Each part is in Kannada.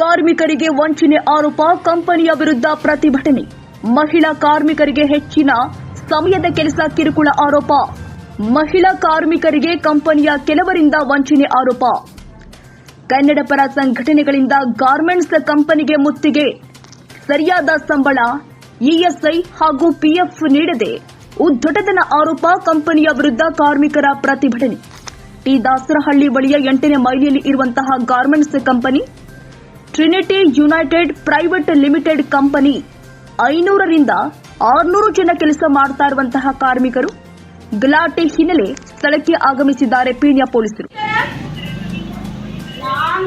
ಕಾರ್ಮಿಕರಿಗೆ ವಂಚನೆ ಆರೋಪ, ಕಂಪನಿಯ ವಿರುದ್ಧ ಪ್ರತಿಭಟನೆ. ಮಹಿಳಾ ಕಾರ್ಮಿಕರಿಗೆ ಹೆಚ್ಚಿನ ಸಮಯದ ಕೆಲಸ ಕಿರುಕುಳ ಆರೋಪ. ಮಹಿಳಾ ಕಾರ್ಮಿಕರಿಗೆ ಕಂಪನಿಯ ಕೆಲವರಿಂದ ವಂಚನೆ ಆರೋಪ. ಕನ್ನಡ ಪರ ಸಂಘಟನೆಗಳಿಂದ ಗಾರ್ಮೆಂಟ್ಸ್ ಕಂಪನಿಗೆ ಮುತ್ತಿಗೆ. ಸರಿಯಾದ ಸಂಬಳ ಇಎಸ್ಐ ಹಾಗೂ ಪಿಎಫ್ ನೀಡದೆ ಉದ್ದಟತನ ಆರೋಪ, ಕಂಪನಿಯ ವಿರುದ್ಧ ಕಾರ್ಮಿಕರ ಪ್ರತಿಭಟನೆ. ಟಿ. ದಾಸರಹಳ್ಳಿ ಬಳಿಯ ಎಂಟನೇ ಮೈಲಿಯಲ್ಲಿ ಇರುವಂತಹ garments company Trinity United private limited company ಐನೂರರಿಂದ ಆರುನೂರು ಜನ ಕೆಲಸ ಮಾಡ್ತಾ ಇರುವಂತಹ ಕಾರ್ಮಿಕರು ಗಲಾಟೆ ಹಿನ್ನೆಲೆ ಸ್ಥಳಕ್ಕೆ ಆಗಮಿಸಿದ್ದಾರೆ ಪೀಣ್ಯ ಪೊಲೀಸರು. ನಾನ್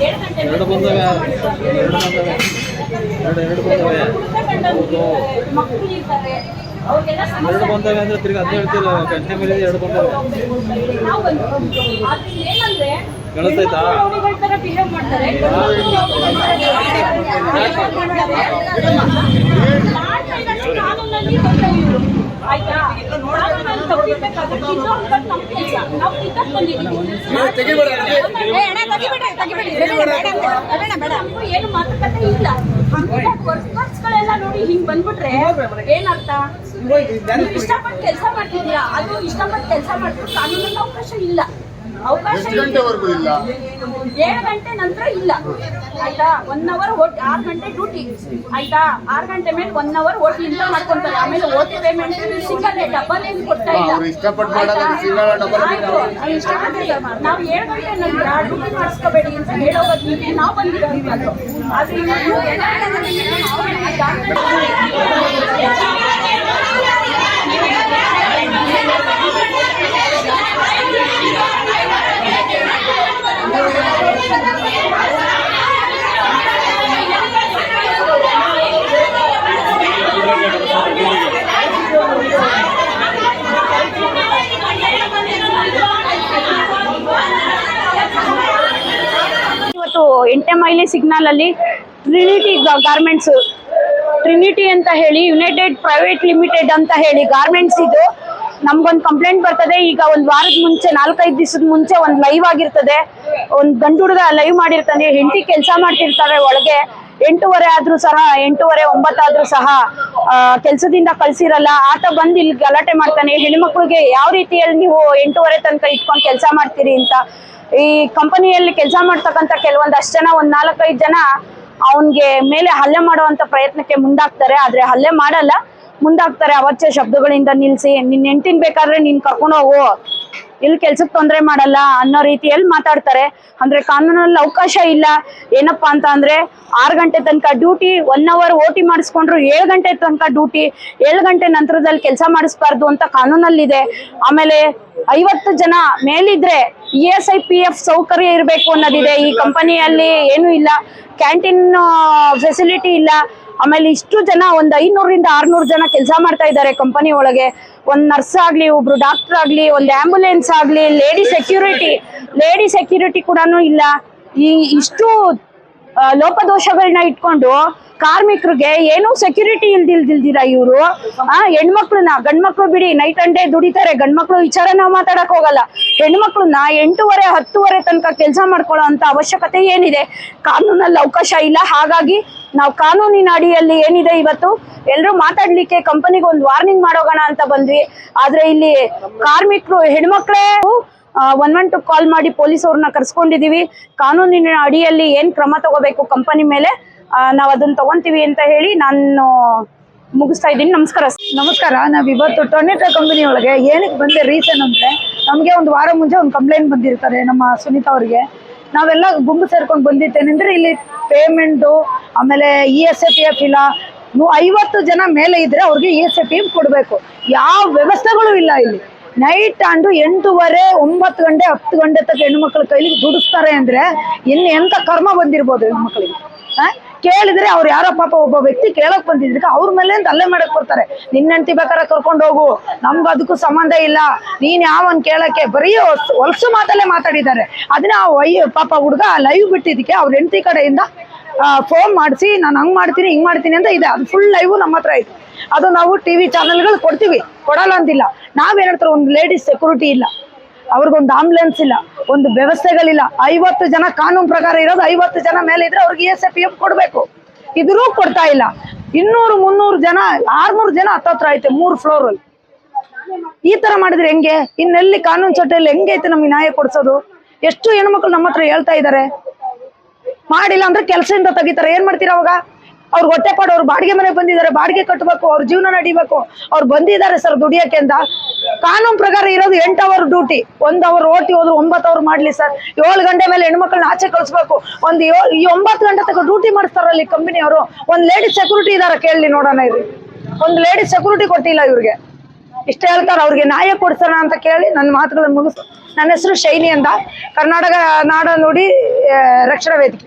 ಎರಡು ಬಂದವೆ? ಎರಡು ಬಂದವೆ? ಎರಡು ಎರಡು ಬಂದವೆ? ಎರಡು ಬಂದವೆ ಅಂದ್ರೆ ತಿರ್ಗಿ ಅದೇ ಹೇಳ್ತಿಲ್ಲ, ಗಂಟೆ ಮೇಲೆ ಎರಡು ಬಂದವೆ? ಕೇಳಿಸ್ತೈತಾ? ಮಾಡ್ತಾರೆ. ಆಯ್ತಾ. ಏನು ಮಾತುಕತೆ ಇಲ್ಲ. ವರ್ಕರ್ಸ್ಗಳೆಲ್ಲ ನೋಡಿ ಹಿಂಗ್ ಬಂದ್ಬಿಟ್ರೆ ಏನರ್ಥ? ನೀವು ಇಷ್ಟಪಟ್ಟು ಕೆಲಸ ಮಾಡ್ತಿದ್ಯಾ ಅದು ಇಷ್ಟಪಟ್ಟು ಕೆಲಸ ಮಾಡಿದ್ರು ಕಾನೂನಲ್ಲಿ ಅವಕಾಶ ಇಲ್ಲ. ಎಷ್ಟು ಗಂಟೆವರೆಗೂ ಇಲ್ಲ? ಏಳು ಗಂಟೆ ನಂತರ ಇಲ್ಲ. ಆಯ್ತಾ? ಒನ್ ಅವರ್ ಓಟಿ ಆರು ಗಂಟೆ ಡ್ಯೂಟಿ ಆಯ್ತಾ? ಆರು ಗಂಟೆ ಮೇಲೆ ಒನ್ ಅವರ್ ಓಟಿ ಇಲ್ಲ ಮಾಡ್ಕೊಂತಾರೆ. ಆಮೇಲೆ ಓಟಿ ಪೇಮೆಂಟ್ ಸಿಂಗಲ್ ಡಬಲ್ ಏನು ಕೊಡ್ತಾ ಇಲ್ಲ. ಇಷ್ಟಪಟ್ಟು ನಾವು ಏಳು ಗಂಟೆ ನಂತರ ಡ್ಯೂಟಿ ಮಾಡಿಸ್ಕೋಬೇಡಿ ಅಂತ ಹೇಳೋ ಬದಲಿಗೆ ನಾವು ಬಂದಿರೋದು ಆದ್ರೆ ಇವ್ರು ಇವತ್ತು ಎಂಟೆ ಮೈಲಿ ಸಿಗ್ನಲ್ ಅಲ್ಲಿ ಟ್ರಿನಿಟಿ ಗಾರ್ಮೆಂಟ್ಸ್ ಟ್ರಿನಿಟಿ ಅಂತ ಹೇಳಿ ಯುನೈಟೆಡ್ ಪ್ರೈವೇಟ್ ಲಿಮಿಟೆಡ್ ಅಂತ ಹೇಳಿ ಗಾರ್ಮೆಂಟ್ಸ್ ಇದು. ನಮ್ಗೊಂದು ಕಂಪ್ಲೇಂಟ್ ಬರ್ತದೆ. ಈಗ ಒಂದ್ ವಾರದ ಮುಂಚೆ, ನಾಲ್ಕೈದು ದಿವಸದ ಮುಂಚೆ ಒಂದ್ ಲೈವ್ ಆಗಿರ್ತದೆ. ಒಂದ್ ಗಂಡು ಹುಡುಗ ಲೈವ್ ಮಾಡಿರ್ತಾನೆ. ಹೆಂಡತಿ ಕೆಲಸ ಮಾಡ್ತಿರ್ತಾರೆ ಒಳಗೆ. ಎಂಟೂವರೆ ಆದ್ರೂ ಸಹ, ಎಂಟೂವರೆ, ಒಂಬತ್ತಾದ್ರೂ ಸಹ ಕೆಲಸದಿಂದ ಕಳ್ಸಿರಲ್ಲ. ಆತ ಬಂದು ಇಲ್ಲಿ ಗಲಾಟೆ ಮಾಡ್ತಾನೆ. ಹೆಣ್ಮಕ್ಳಿಗೆ ಯಾವ ರೀತಿಯಲ್ಲಿ ನೀವು ಎಂಟೂವರೆ ತನಕ ಇಟ್ಕೊಂಡು ಕೆಲಸ ಮಾಡ್ತೀರಿ ಅಂತ. ಈ ಕಂಪನಿಯಲ್ಲಿ ಕೆಲಸ ಮಾಡ್ತಕ್ಕಂಥ ಕೆಲವೊಂದಷ್ಟು ಜನ, ಒಂದ್ ನಾಲ್ಕೈದು ಜನ ಅವನ್ಗೆ ಮೇಲೆ ಹಲ್ಲೆ ಮಾಡುವಂತ ಪ್ರಯತ್ನಕ್ಕೆ ಮುಂದಾಗ್ತಾರೆ. ಆದ್ರೆ ಹಲ್ಲೆ ಮಾಡಲ್ಲ, ಮುಂದಾಗ್ತಾರೆ ಅವಚ್ಚ ಶಬ್ದಗಳಿಂದ ನಿಲ್ಸಿ, ನಿನ್ ಹೆಂಡ್ತಿನ್ ಬೇಕಾದ್ರೆ ನೀನ್ ಕರ್ಕೊಂಡು ಹೋಗು. ಇಲ್ಲಿ ಕೆಲ್ಸಕ್ಕೆ ತೊಂದರೆ ಮಾಡಲ್ಲ ಅನ್ನೋ ರೀತಿಯಲ್ಲಿ ಮಾತಾಡ್ತಾರೆ. ಅಂದ್ರೆ ಕಾನೂನಲ್ಲಿ ಅವಕಾಶ ಇಲ್ಲ. ಏನಪ್ಪಾ ಅಂತ ಅಂದ್ರೆ ಆರು ಗಂಟೆ ತನಕ ಡ್ಯೂಟಿ ಒನ್ ಅವರ್ ಓಟಿ ಮಾಡಿಸ್ಕೊಂಡ್ರು ಏಳು ಗಂಟೆ ತನಕ ಡ್ಯೂಟಿ, ಏಳು ಗಂಟೆ ನಂತರದಲ್ಲಿ ಕೆಲಸ ಮಾಡಿಸ್ಬಾರ್ದು ಅಂತ ಕಾನೂನಲ್ಲಿದೆ. ಆಮೇಲೆ ಐವತ್ತು ಜನ ಮೇಲಿದ್ರೆ E S I, P F ಸೌಕರ್ಯ ಇರಬೇಕು ಅನ್ನೋದಿದೆ. ಈ ಕಂಪನಿಯಲ್ಲಿ ಏನೂ ಇಲ್ಲ. ಕ್ಯಾಂಟೀನ್ ಫೆಸಿಲಿಟಿ ಇಲ್ಲ. ಆಮೇಲೆ ಇಷ್ಟು ಜನ ಒಂದು ಐನೂರಿಂದ ಆರುನೂರು ಜನ ಕೆಲಸ ಮಾಡ್ತಾ ಇದ್ದಾರೆ ಕಂಪನಿ ಒಳಗೆ. ಒಂದ್ ನರ್ಸ್ ಆಗ್ಲಿ, ಒಬ್ರು ಡಾಕ್ಟರ್ ಆಗ್ಲಿ, ಒಂದ್ ಆಂಬುಲೆನ್ಸ್ ಆಗ್ಲಿ ಲೇಡಿ ಸೆಕ್ಯೂರಿಟಿ ಲೇಡಿ ಸೆಕ್ಯೂರಿಟಿ ಕೂಡ ಇಲ್ಲ. ಈ ಇಷ್ಟು ಲೋಪದೋಷಗಳನ್ನ ಇಟ್ಕೊಂಡು ಕಾರ್ಮಿಕರಿಗೆ ಏನೂ ಸೆಕ್ಯೂರಿಟಿ ಇಲ್ದಿಲ್ದಿಲ್ದಿರ ಇವರು? ಆ, ಹೆಣ್ಮಕ್ಳನ್ನ, ಗಂಡ್ಮಕ್ಳು ಬಿಡಿ ನೈಟ್ ಅಂಡ್ ಡೇ ದುಡಿತಾರೆ. ಗಂಡ್ಮಕ್ಳು ವಿಚಾರ ನಾವು ಮಾತಾಡಕ್ ಹೋಗಲ್ಲ. ಹೆಣ್ಮಕ್ಳನ್ನ ಎಂಟೂವರೆ, ಹತ್ತುವರೆ ತನಕ ಕೆಲಸ ಮಾಡ್ಕೊಳ್ಳೋ ಅಂತ ಅವಶ್ಯಕತೆ ಏನಿದೆ? ಕಾನೂನಲ್ಲಿ ಅವಕಾಶ ಇಲ್ಲ. ಹಾಗಾಗಿ ನಾವು ಕಾನೂನಿನ ಅಡಿಯಲ್ಲಿ ಏನಿದೆ ಇವತ್ತು? ಎಲ್ಲರೂ ಮಾತಾಡ್ಲಿಕ್ಕೆ ಕಂಪನಿಗೆ ಒಂದು ವಾರ್ನಿಂಗ್ ಮಾಡೋಗೋಣ ಅಂತ ಬಂದ್ವಿ. ಆದ್ರೆ ಇಲ್ಲಿ ಕಾರ್ಮಿಕರು, ಹೆಣ್ಮಕ್ಳೇ ಒನ್ ಒನ್ ಟು ಕಾಲ್ ಮಾಡಿ ಪೊಲೀಸ್ ಅವ್ರನ್ನ ಕರ್ಸ್ಕೊಂಡಿದೀವಿ. ಕಾನೂನಿನ ಅಡಿಯಲ್ಲಿ ಏನ್ ಕ್ರಮ ತಗೋಬೇಕು ಕಂಪನಿ ಮೇಲೆ ನಾವು ಅದನ್ನ ತಗೊಂತೀವಿ ಅಂತ ಹೇಳಿ ನಾನು ಮುಗಿಸ್ತಾ ಇದ್ದೀನಿ. ನಮಸ್ಕಾರ ನಮಸ್ಕಾರ, ನಾವು ಇವತ್ತು ಟೊನೆಟೋ ಕಂಪನಿ ಒಳಗೆ ಏನಕ್ಕೆ ಬಂದೆ ರೀಸನ್ ಅಂದ್ರೆ, ನಮಗೆ ಒಂದು ವಾರ ಮುಂಚೆ ಒಂದು ಕಂಪ್ಲೇಂಟ್ ಬಂದಿರ್ತಾರೆ ನಮ್ಮ ಸುನೀತಾ ಅವರಿಗೆ. ನಾವೆಲ್ಲ ಗುಂಪು ಸೇರ್ಕೊಂಡು ಬಂದಿದ್ದೇನೆಂದ್ರೆ ಇಲ್ಲಿ ಪೇಮೆಂಟು ಆಮೇಲೆ E S A P F ಇಲ್ಲ. ಐವತ್ತು ಜನ ಮೇಲೆ ಇದ್ರೆ ಅವ್ರಿಗೆ E S A P F ಕೊಡಬೇಕು. ಯಾವ ವ್ಯವಸ್ಥೆಗಳು ಇಲ್ಲ ಇಲ್ಲಿ. ನೈಟ್ ಅಂಡು ಎಂಟೂವರೆ, ಒಂಬತ್ತು ಗಂಟೆ, ಹತ್ತು ಗಂಟೆ ತನಕ ಹೆಣ್ಮಕ್ಳ ಕೈಲಿ ದುಡಿಸ್ತಾರೆ ಅಂದ್ರೆ ಇನ್ನು ಎಂತ ಕರ್ಮ ಬಂದಿರ್ಬೋದು ಹೆಣ್ಮಕ್ಳಿಗೆ ಕೇಳಿದ್ರೆ ಅವ್ರು ಯಾರೋ ಪಾಪ ಒಬ್ಬ ವ್ಯಕ್ತಿ ಕೇಳಕ್ ಬಂದಿದ್ದಕ್ಕೆ ಅವ್ರ ಮೇಲೆ ಅಂತ ಅಲ್ಲೇ ಮಾಡಕ್ ಬರ್ತಾರೆ. ನಿನ್ನ ಬೇಕಾರ ಕರ್ಕೊಂಡು ಹೋಗು, ನಮ್ಗೆ ಅದಕ್ಕೂ ಸಂಬಂಧ ಇಲ್ಲ. ನೀನ್ ಯಾವನ್ ಕೇಳಕ್ಕೆ? ಬರೀ ಹೊಲಸು ಮಾತಲ್ಲೇ ಮಾತಾಡಿದ್ದಾರೆ. ಅದನ್ನ ಆ ವೈ ಪಾಪ ಹುಡುಗ ಲೈವ್ ಬಿಟ್ಟಿದ್ದಕ್ಕೆ ಅವ್ರ ಹೆಂಡತಿ ಕಡೆಯಿಂದ ಫೋನ್ ಮಾಡಿಸಿ, ನಾನು ಹಂಗ್ ಮಾಡ್ತೀನಿ, ಹಿಂಗ್ ಮಾಡ್ತೀನಿ ಅಂತ ಇದೆ. ಅದು ಫುಲ್ ಲೈವ್ ನಮ್ಮ ಹತ್ರ ಐತೆ ಅದು ನಾವು ಟಿವಿ ಚಾನೆಲ್ಗಳು ಕೊಡ್ತೀವಿ. ಕೊಡಲ್ಲ ಅಂತಿಲ್ಲ ನಾವೇನ್ ಹೇಳ್ತಾರೆ ಒಂದು ಲೇಡೀಸ್ ಸೆಕ್ಯೂರಿಟಿ ಇಲ್ಲ. ಅವ್ರಿಗೊಂದು ಆಂಬುಲೆನ್ಸ್ ಇಲ್ಲ. ಒಂದು ವ್ಯವಸ್ಥೆಗಳಿಲ್ಲ. ಐವತ್ತು ಜನ ಕಾನೂನು ಪ್ರಕಾರ ಇರೋದು ಐವತ್ತು ಜನ ಮೇಲೆ ಇದ್ರೆ ಅವ್ರಿಗೆ ಎಸ್ ಎ ಪಿ ಎಫ್ ಕೊಡಬೇಕು. ಇದ್ರೂ ಕೊಡ್ತಾ ಇಲ್ಲ. ಇನ್ನೂರು, ಮುನ್ನೂರು ಜನ, ಆರ್ನೂರು ಜನ ಹತ್ತತ್ರ ಐತೆ ಮೂರು ಫ್ಲೋರ್ ಅಲ್ಲಿ. ಈ ತರ ಮಾಡಿದ್ರೆ ಹೆಂಗೆ? ಇನ್ನೆಲ್ಲಿ ಕಾನೂನು ಚಟ್ಟಲ್ಲಿ ಹೆಂಗೆ ಐತೆ ನಮಗೆ ನ್ಯಾಯ ಕೊಡ್ಸೋದು? ಎಷ್ಟು ಹೆಣ್ಮಕ್ಳು ನಮ್ಮ ಹತ್ರ ಹೇಳ್ತಾ ಇದ್ದಾರೆ ಮಾಡಿಲ್ಲ ಅಂದ್ರೆ ಕೆಲಸದಿಂದ ತೆಗಿತಾರೆ. ಏನ್ ಮಾಡ್ತೀರಾ ಅವಾಗ? ಅವ್ರು ಹೊಟ್ಟೆ ಪಾಡು, ಅವ್ರು ಬಾಡಿಗೆ ಮನೆಗೆ ಬಂದಿದ್ದಾರೆ, ಬಾಡಿಗೆ ಕಟ್ಟಬೇಕು ಅವ್ರ ಜೀವನ ನಡಿಬೇಕು, ಅವ್ರು ಬಂದಿದ್ದಾರೆ ಸರ್ ದುಡಿಯಕ್ಕೆ ಅಂತ ಕಾನೂನು ಪ್ರಕಾರ ಇರೋದು ಎಂಟು ಅವರ್ ಡ್ಯೂಟಿ ಒಂದು ಅವರ್ ಓಟಿ ಹೋದ್ರು ಒಂಬತ್ತು ಅವರ್ ಮಾಡ್ಲಿ ಸರ್. ಏಳು ಗಂಟೆ ಮೇಲೆ ಹೆಣ್ಮಕ್ಳನ್ನ ಆಚೆ ಕಳಿಸ್ಬೇಕು. ಒಂದು ಈ ಒಂಬತ್ತು ಗಂಟೆ ತನಕ ಡ್ಯೂಟಿ ಮಾಡ್ತಾರಲ್ಲಿ ಕಂಪನಿಯವರು ಒಂದ್ ಲೇಡಿ ಸೆಕ್ಯೂರಿಟಿ ಇದಾರ ಕೇಳಿ ನೋಡೋಣ ಇರಿ ಒಂದು ಲೇಡಿ ಸೆಕ್ಯೂರಿಟಿ ಕೊಟ್ಟಿಲ್ಲ ಇವ್ರಿಗೆ. ಇಷ್ಟ ಹೇಳ್ತಾರೆ, ಅವ್ರಿಗೆ ನ್ಯಾಯ ಕೊಡ್ಸೋಣ ಅಂತ ಕೇಳಿ ನನ್ನ ಮಾತುಗಳನ್ನು ಮುಗಿಸ್ ನನ್ನ ಹೆಸರು ಶೈನಿ ಅಂತ. ಕರ್ನಾಟಕ ನಾಡ ನುಡಿ ರಕ್ಷಣಾ ವೇದಿಕೆ.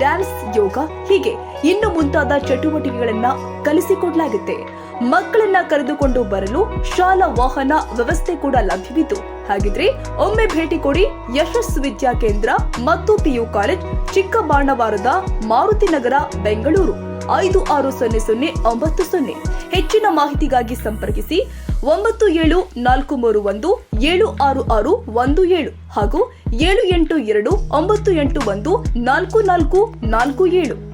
ಡ್ಯಾನ್ಸ್, ಯೋಗ ಹೀಗೆ ಇನ್ನು ಮುಂತಾದ ಚಟುವಟಿಕೆಗಳನ್ನ ಕಲಿಸಿಕೊಡಲಾಗುತ್ತೆ. ಮಕ್ಕಳನ್ನ ಕರೆದುಕೊಂಡು ಬರಲು ಶಾಲಾ ವಾಹನ ವ್ಯವಸ್ಥೆ ಕೂಡ ಲಭ್ಯವಿದ್ದು ಹಾಗಿದ್ರೆ ಒಮ್ಮೆ ಭೇಟಿ ಕೊಡಿ ಯಶಸ್ ವಿದ್ಯಾ ಕೇಂದ್ರ ಮತ್ತು ಪಿಯು ಕಾಲೇಜ್ ಚಿಕ್ಕಬಾಣವಾರದ ಮಾರುತಿ ನಗರ, ಬೆಂಗಳೂರು. ಐದು ಆರು ಸೊನ್ನೆ ಸೊನ್ನೆ ಒಂಬತ್ತು ಸೊನ್ನೆ. ಹೆಚ್ಚಿನ ಮಾಹಿತಿಗಾಗಿ ಸಂಪರ್ಕಿಸಿ ಒಂಬತ್ತು ಏಳು ನಾಲ್ಕು ಮೂರು ಒಂದು ಏಳು ಆರು ಆರು ಒಂದು ಏಳು ಹಾಗೂ ಏಳು ಎಂಟು ಎರಡು ಒಂಬತ್ತು ಎಂಟು ಒಂದು ನಾಲ್ಕು ನಾಲ್ಕು ನಾಲ್ಕು ಏಳು.